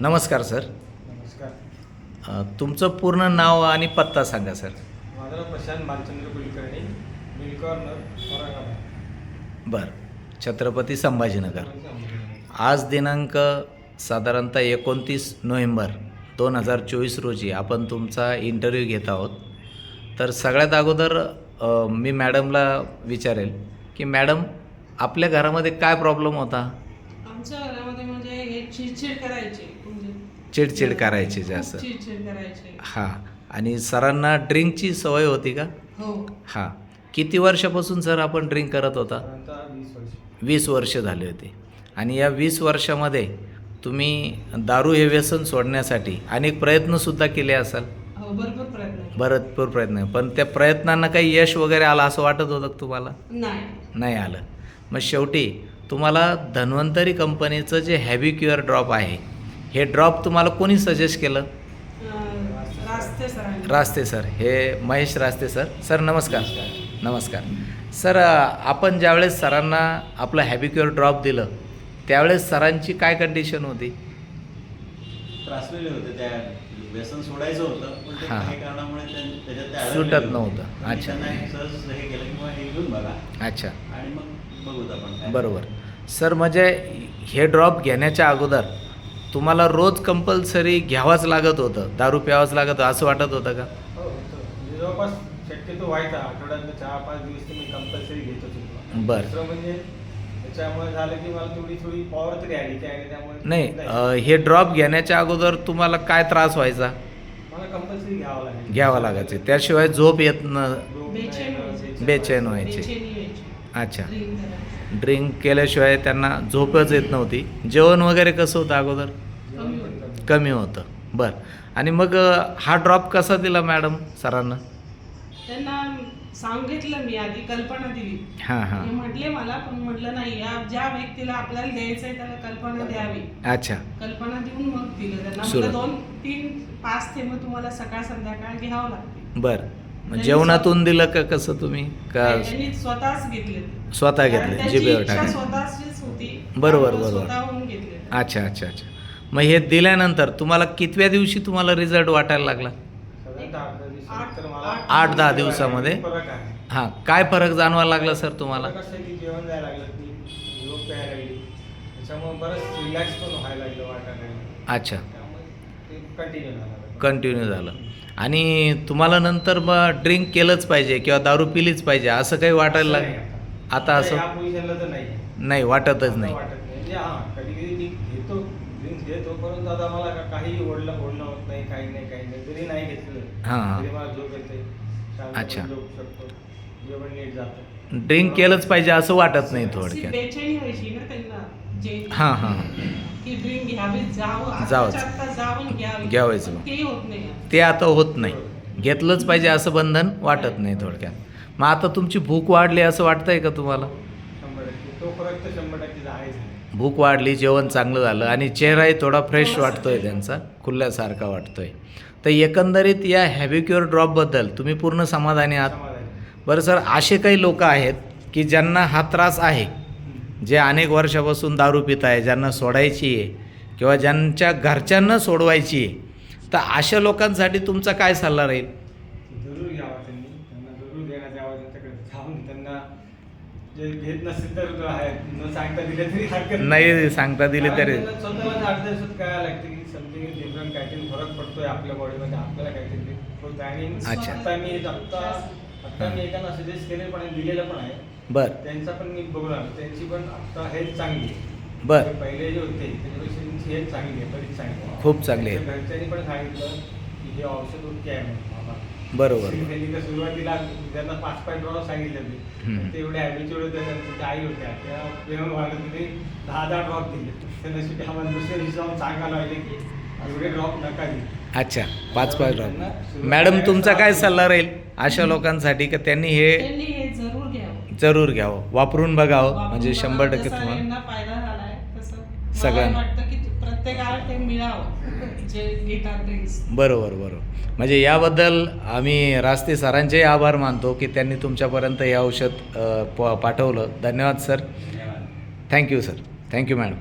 नमस्कार सर. नमस्कार. अ, तुमचं पूर्ण नाव आणि पत्ता सांगा सर. माझं नाव प्रशांत भालचंद्र कुलकर्णी कॉर्नर औरंगाबाद. बरं. छत्रपती संभाजीनगर. आज दिनांक साधारणतः एकोणतीस नोव्हेंबर दोन हजार चोवीस रोजी आपण तुमचा इंटरव्ह्यू घेत आहोत. तर सगळ्यात अगोदर अ, मी मॅडमला विचारेल की मॅडम आपल्या घरामध्ये काय प्रॉब्लेम होता? आमच्या घरामध्ये म्हणजे हे चिडचिड करायचे म्हणजे चिडचिड करायची जास्त. खूप चिडचिड करायचे. हां. आणि सरांना ड्रिंकची सवय होती का? हो. हां. किती वर्षापासून सर आपण ड्रिंक करत होता? वीस वर्ष झाली होती. आणि या वीस वर्षामध्ये तुम्ही दारू हे व्यसन सोडण्यासाठी अनेक प्रयत्नसुद्धा केले असाल? हो भरपूर प्रयत्न केले. भरपूर प्रयत्न. पण त्या प्रयत्नांना काही यश वगैरे आलं असं वाटत होतं का तुम्हाला? नाही. नाही आलं. मग शेवटी तुम्हाला धन्वंतरी कंपनीचं जे हॅबी क्युअर ड्रॉप आहे हे ड्रॉप तुम्हाला कोणी सजेस्ट केलं? रास्ते सर हे महेश रास्ते सर. सर नमस्कार. नमस्कार. सर आपण ज्यावेळेस सरांना आपलं हॅबी क्युअर ड्रॉप दिलं त्यावेळेस सरांची काय कंडिशन होती? त्रासलेले होते. त्या व्यसन सोडायचं होतं पण ते हां. काही कारणामुळे त्याच्यात सुटत नव्हतं. अच्छा. हे हे अच्छा. आणि मग बघूत आपण. बरोबर. सर म्हणजे हे ड्रॉप घेण्याच्या अगोदर तुम्हाला रोज कंपल्सरी घ्यावाच लागत होतं दारू प्यावंच लागत होतं असं वाटत होतं का? हो म्हणजे जवळपास शक्यतो व्हायचा. आठवड्यातनं चार पाच दिवस मी कंपल्सरी घेतच होतो. बरं. दुसरं म्हणजे त्याच्यामुळे झालं की मला थोडी थोडी पॉवर तरी आली की आणि त्यामुळे नाही अं, हे ड्रॉप घेण्याच्या अगोदर तुम्हाला काय त्रास व्हायचा? मला कंपल्सरी घ्यावं लागेल घ्यावं लागायचे. त्याशिवाय झोप येत न झोप नाही, बेचैन बेचैन व्हायचे. बेचैन व्हायचे. बेचैनी व्हायची. अच्छा. ड्रिंक केल्याशिवाय त्यांना झोपच येत नव्हती. जेवण वगैरे कसं होतं अगोदर? कमी. होतं. बरं. आणि मग हा ड्रॉप कसा दिला मॅडम सरांना? त्यांना सांगितलं मी आधी कल्पना दिली. हां हां. म्हटले मला पण म्हटलं नाही या ज्या व्यक्तीला आपल्याला द्यायचंय त्याला कल्पना द्यावी. अच्छा. कल्पना देऊन मग दिलं त्यांना. दोन तीन पाच थेंब तुम्हाला सकाळ संध्याकाळ घ्यावं लागते बरं. मग जेवणातून दिलं का कसं तुम्ही? का त्यांनी स्वतःच घेतले. स्वतः कारण घेतले त्यांची इच्छा टाकले. स्वतःचीच होती. बरोबर, त्यामुळे बरोबर. स्वतःहून घेतले. अच्छा अच्छा अच्छा. मग हे दिल्यानंतर तुम्हाला कितव्या दिवशी तुम्हाला रिझल्ट वाटायला लागला? साधारणतः आठ दहा दिवसात आठ- तर मला आठ- आठ दहा दिवसामध्ये? फरक आहे हां काय फरक जाणवायला लागला सर तुम्हाला? फरक असं की जेवण जायला लागलं की झोप यायला लागली. त्याच्यामुळे बरंच रिलॅक्स पण व्हायला लागलं वाटायला लागलं. अच्छा. त्यामुळे ते कंटिन्यू झालं. कंटिन्यू झालं. आणि तुम्हाला नंतर मग ड्रिंक केलंच पाहिजे किंवा दारू पिलीच पाहिजे असं काही वाटायला लागलं आता. असं या पोझिशनला तर नाही नाही वाटतच नाही वाटत नाही म्हणजे हा कधी कधी मी घेतो ड्रिंक्स घेतो परंतु आता मला का- काही ओढलं ओढणं होत नाही काही नाही काही नाही जरी नाही घेतलं हां, हां. तरी मला झोप येते शांतपणे अच्छा. झोपू शकतो जेवण नीट जातं. ड्रिंक केलंच पाहिजे असं वाटत नाही थोडक्यात. बेचैनी व्हायची ना त्यांना जे हां हां की ड्रिंक घ्यावी जावं जावंच. जावं घ्यावी. घ्यावंच. होत नाही. ते आता होत नाही. घेतलंच पाहिजे असं बंधन वाटत नाही थोडक्यात. मग आता तुमची भूक वाढली असं वाटतंय का तुम्हाला? शंभर टक्के. तो फरक तर शंभर टक्के आहेच आहे. भूक वाढली जेवण चांगलं झालं आणि चेहराही थोडा फ्रेश वाटतोय. त्यांचा खुलल्यासारखा वाटतोय. तर एकंदरीत या हॅबिक्युअर ड्रॉपबद्दल तुम्ही पूर्ण समाधानी आहात? समाधान. बरं सर असे काही लोक आहेत की ज्यांना हा त्रास आहे जे अनेक वर्षापासून दारू पित आहे ज्यांना सोडायची आहे किंवा ज्यांच्या घरच्यांना सोडवायची आहे तर अशा लोकांसाठी तुमचा काय सल्ला राहील? जरूर घ्यावा त्यांनी. त्यांना जरूर देण्यात यावं त्यांच्याकडे जाऊन त्यांना जे घेत नसतील तर आहे. न सांगता दिले तरी हरकत नाही. सांगता दिले कारण तरी त्यांना स्वतःला आठ दिवसात कळायला लागतं की समथिंग डिफरंट काहीतरी फरक पडतोय आपल्या बॉडीमध्ये आपल्याला काहीतरी होत आणि अच्छा. आता मी आता आता मी एकाला सजेस्ट केले पण आहे, दिलेलं पण आहे. बरं. त्यांचा पण मी बघून आलो. त्यांची पण आता हेल्थ चांगली आहे. बरं. पहिले जे होते त्याच्यापेक्षा त्यांची हेल्थ चांगली आहे बरीच चांगली आहे. खूप चांगली आहे. त्यांच्या घरच्यांनी पण सांगितलं की हे औषध ओके आहे म्हणून बाबा. बरोबर त्यांनी तर सुरुवातीला त्यांना पाच पाच ड्रॉप सांगितले हम्म. होते ते एवढे होते त्यांच्या आई होत्या. त्या प्रेम वाढत होते. दहा दहा ड्रॉप दिले. त्या नशिबी आम्हाला दुसऱ्या दिवशी जाऊन सांगायला लागले की एवढे ड्रॉप नका देऊ. अच्छा पाच पाच ड्रॉप मॅडम तुमचा काय सल्ला राहील? अशा लोकांसाठी का त्यांनी हे त्यांनी हे जरूर घ्यावं. जरूर घ्यावं. वापरून बघावं. म्हणजे शंभर टक्के तुम्हाला यांना फायदा झालाय तसं मला सगळ्यांना. वाटतं की प्रत्येकाला ते मिळावं जे घेतात ड्रिंक्स बरोबर बरोबर. म्हणजे याबद्दल आम्ही रास्ते सरांचेही आभार मानतो की त्यांनी तुमच्यापर्यंत हे औषध पाठवलं. धन्यवाद सर. धन्यवाद. Thank you sir thank you madam